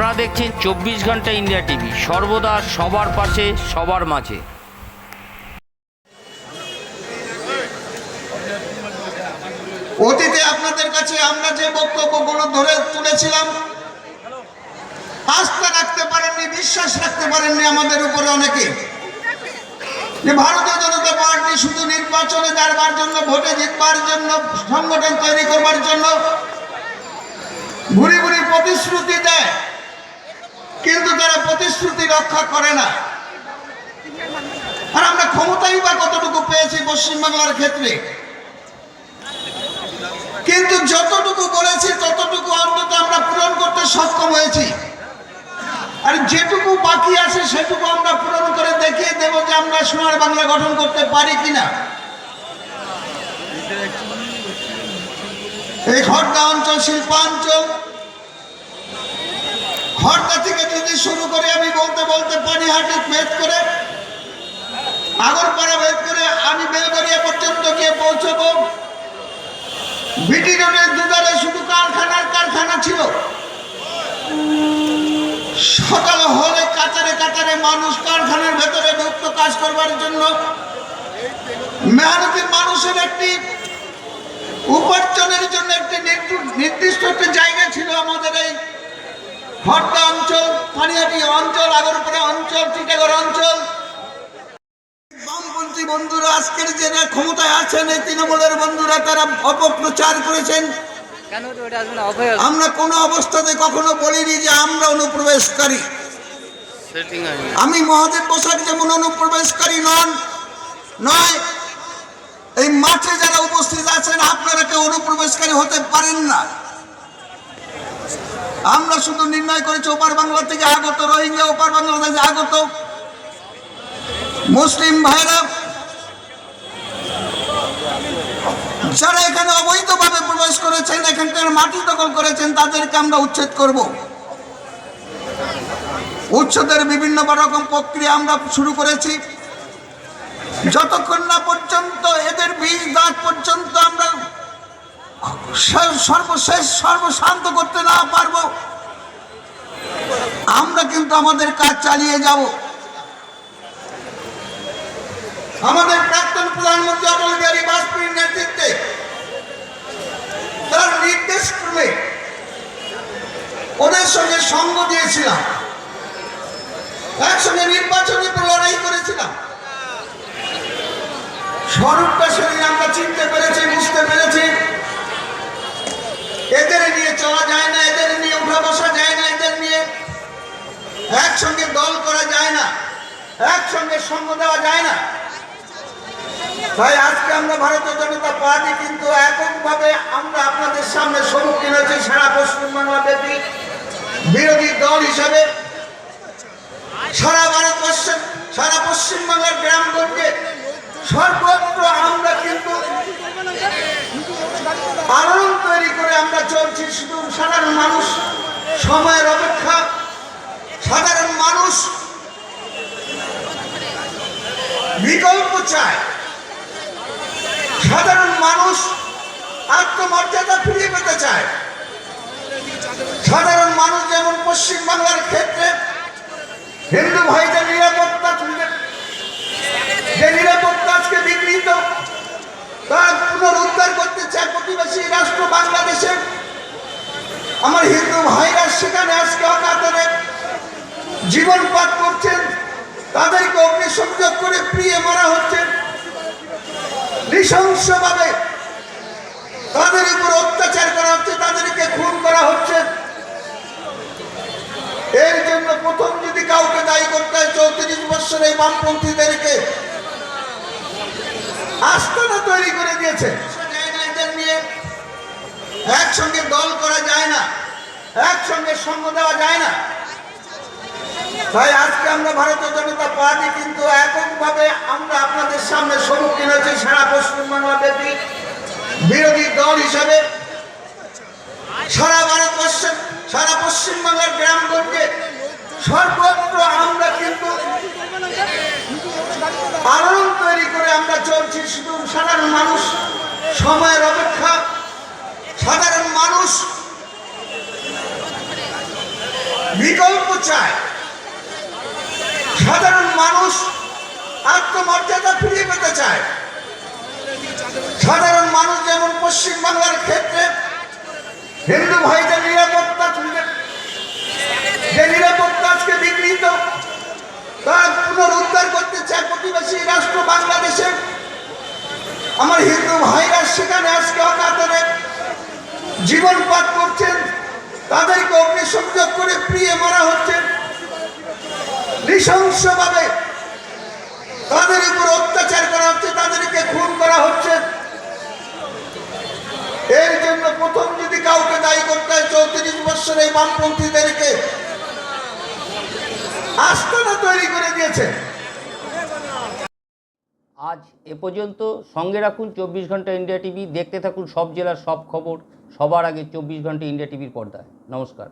আপনারা দেখছেন চব্বিশ ঘণ্টা ইন্ডিয়া টিভি। সর্বদা সবার পাশে, সবার মাঝে। অতীতে আপনাদের কাছে আমরা যে বক্তব্যগুলো ধরে তুলেছিলাম, আস্থা রাখতে পারেননি, বিশ্বাস রাখতে পারেননি আমাদের উপরে অনেকে। যে ভারতীয় জনতা পার্টি শুধু নির্বাচনে দাঁড়বার জন্য, ভোটে জিতবার জন্য, সংগঠন তৈরি করবার জন্য ঘুরি ঘুরি প্রতিশ্রুতি দেয়। কিন্তু তারা প্রতিশ্রুতি রক্ষা করে না। আর আমরা ক্ষমতাই বা কতটুকু পেয়েছি পশ্চিমবাংলার ক্ষেত্রে? কিন্তু যতটুকু বলেছি ততটুকু অন্তত আমরা পূরণ করতে সক্ষম হয়েছি। আর যেটুকু বাকি আছে, সেটুকু আমরা পূরণ করে দেখিয়ে দেব যে আমরা সোনার বাংলা গঠন করতে পারি কিনা। এই খড়দা অঞ্চল, শিল্পাঞ্চল খড়দা থেকে যদি শুরু করে আমি বলতে বলতে পানিহাটি ভেদ করে আগরপাড়া ভেদ করে আমি বেলগড়িয়া পর্যন্ত গিয়ে পৌঁছবো। বিটি রোডের দুধারে শুধু কারখানার কারখানা ছিল। সকাল হলে কাতারে কাতারে মানুষ কারখানার ভেতরে ঢুকতো কাজ করবার জন্য। মেহনতি মানুষের একটি উপার্জনের জন্য একটি নির্দিষ্ট একটি জায়গা ছিল আমাদের এই হরদা অঞ্চল পানিহাটি অঞ্চল আগরপাড়া অঞ্চল টিটাগড় অঞ্চল। বামপন্থী বন্ধুরা আজকের যারা ক্ষমতায় আছেন এই তৃণমূলের বন্ধুরা তারা অপপ্রচার করেছেন। আমরা কোনো অবস্থাতে কখনো বলিনি যে আমরা অনুপ্রবেশকারী। আমি মহাদেব বসাক যেমন অনুপ্রবেশকারী নন নয় এই মাঠে যারা উপস্থিত আছেন আপনারা কেউ অনুপ্রবেশকারী হতে পারেন না। আমরা শুধু নির্ণয় করেছি ওপার বাংলা থেকে আগত রোহিঙ্গা, ওপার বাংলা থেকে আগত মুসলিম ভাইরা। যারা এখানে অবৈধভাবে প্রবেশ করেছেন, এখানকার মাটি দখল করেছেন, তাদেরকে আমরা উচ্ছেদ করব। উচ্ছেদের বিভিন্ন রকম প্রক্রিয়া আমরা শুরু করেছি। যতক্ষণ না পর্যন্ত এদের বীজ দাঁত পর্যন্ত আমরা সর্বশেষ, সর্বশান্ত করতে না পারব। আমরা কিন্তু আমাদের কাজ চালিয়ে যাব। আমাদের প্রাক্তন প্রধানমন্ত্রী অটল বিহারী বাজপেয়ীর নেতৃত্বে তার নির্দেশ ক্রমে ওদের সঙ্গে সঙ্গ দিয়েছিলাম। একসঙ্গে নির্বাচনী একসঙ্গে সঙ্গ দেওয়া যায় না। তাই আজকে আমরা ভারতীয় জনতা পার্টি কিন্তু এককভাবে আমরা আপনাদের সামনে সম্মুখীন হয়েছি সারা পশ্চিমবাংলা ব্যাপী বিরোধী দল হিসাবে। সারা ভারতবর্ষে, সারা পশ্চিমবাংলার গ্রামগঞ্জে সর্বত্র আমরা কিন্তু আলোড়ন তৈরি করে আমরা চলছি। শুধু সাধারণ মানুষ, সময়ের অপেক্ষা, সাধারণ মানুষ বিকল্প চায় সাধারণ মানুষ আত্মমর্যাদা ফিরিয়ে পেতে চায়। সাধারণ মানুষ যেমন পশ্চিম বাংলার ক্ষেত্রে হিন্দু ভাইদের নিরাপত্তা যে নিরাপত্তা আজকে বিঘ্নিত, তার পুনরুদ্ধার করতে চায় প্রতিবেশী রাষ্ট্র বাংলাদেশে। আমার হিন্দু ভাইরা সেখানে আজকে অকাতরে জীবনপাত করছেন। তাদেরকে অগ্নিসংযোগ করে প্রিয়ে মারা হচ্ছে। নৃশংসভাবে তাদের উপর অত্যাচার করা হচ্ছে, তাদেরকে খুন করা হচ্ছে। এর জন্য প্রথম যদি কাউকে দায়ী করতে হয়, চৌত্রিশ বছর বামপন্থীদেরকে আস্তানা তৈরি করে দিয়েছে। নিয়ে একসঙ্গে দল করা যায় না, একসঙ্গে সঙ্গ দেওয়া যায় না। তাই আজকে আমরা ভারতীয় জনতা পার্টি কিন্তু এককভাবে আমরা আপনাদের সামনে সম্মুখীন হয়েছি সারা পশ্চিমবাংলা ব্যাপী বিরোধী দল হিসাবে। সারা ভারতবর্ষের সারা পশ্চিমবাংলার গ্রামগঞ্জে সর্বত্র আমরা কিন্তু আলোড়ন তৈরি করে আমরা চলছি। শুধু সাধারণ মানুষ, সময়ের অপেক্ষা, সাধারণ মানুষ বিকল্প চায়। সাধারণ মানুষ আত্মমর্যাদা ফিরিয়ে পেতে চায়। সাধারণ মানুষ যেমন পশ্চিম বাংলার ক্ষেত্রে হিন্দু ভাইদের নিরাপত্তা যে নিরাপত্তা আজকে বিঘ্নিত, তার পুনরুদ্ধার করতে চায় প্রতিবেশী রাষ্ট্র বাংলাদেশে। আমার হিন্দু ভাইরা সেখানে আজকে অকাতরে জীবনপাত করছেন, তাদেরকে অগ্নিসংযোগ করে প্রিয়ে মারা হচ্ছে নৃশংসভাবে তাদের উপর অত্যাচার করা হচ্ছে, তাদেরকে খুন করা হচ্ছে। এর জন্য প্রথম যদি কাউকে দায়ী করতে হয়, চৌত্রিশ বছর এই বামপন্থীদেরকে আস্তানা তৈরি করে দিয়েছে। আজ এ পর্যন্ত সঙ্গে রাখুন চব্বিশ ঘণ্টা ইন্ডিয়া টিভি, দেখতে থাকুন সব জেলার সব খবর, সবার আগে চব্বিশ ঘণ্টা ইন্ডিয়া টিভির পর্দায়। নমস্কার।